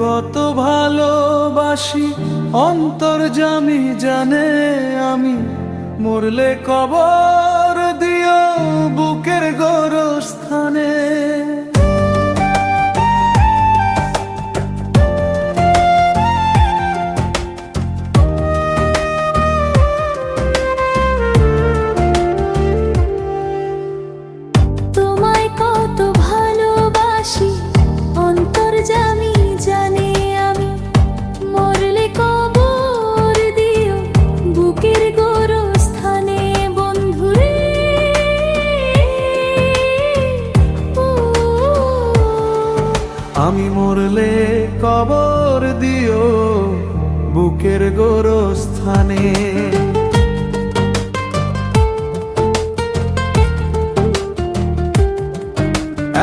কত ভালোবাসি অন্তর্জামি জানে আমি। মরলে কবর দিও বুকের গরস্থানে। আমি মরলে কবর দিও বুকের গোরস্থানে।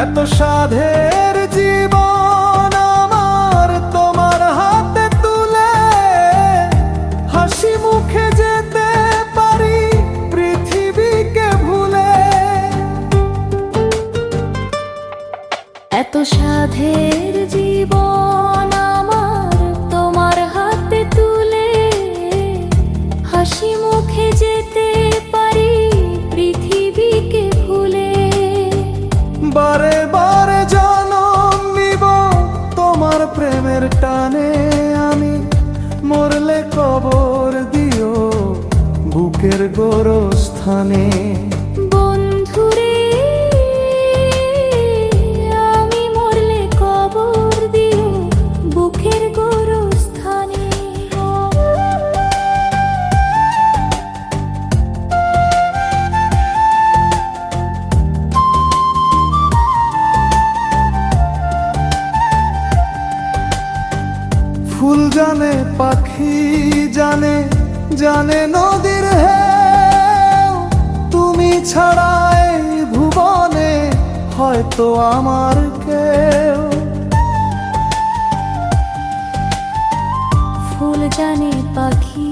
এত সাধের হাসি যেতে পারি পৃথিবীকে ভুলে। বারে বারে জনম তোমার প্রেমের টানে আমি। মরলে কবর দিও বুকের গোরস্থানে। ফুল জানে, পাখি জানে জানে নদীর হেউ তুমি ছাড়া এই ভুবনে হয়তো আমার কেউ। ফুল জানে, পাখি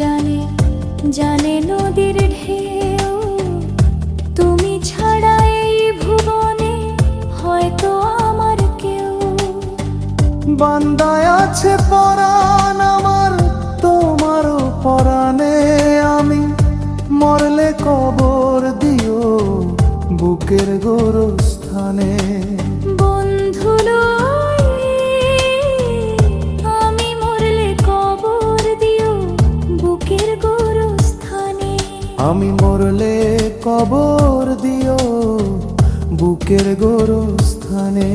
জানে জানে নদীর ঢেউ। বান্দায় আছে পরাণ আমার তোমারও পরাণে আমি। মরলে কবর দিও বুকের গোরস্থানে। বন্ধু আমি মরলে কবর দিও বুকের গোরস্থানে। আমি মরলে কবর দিও বুকের গোরস্থানে।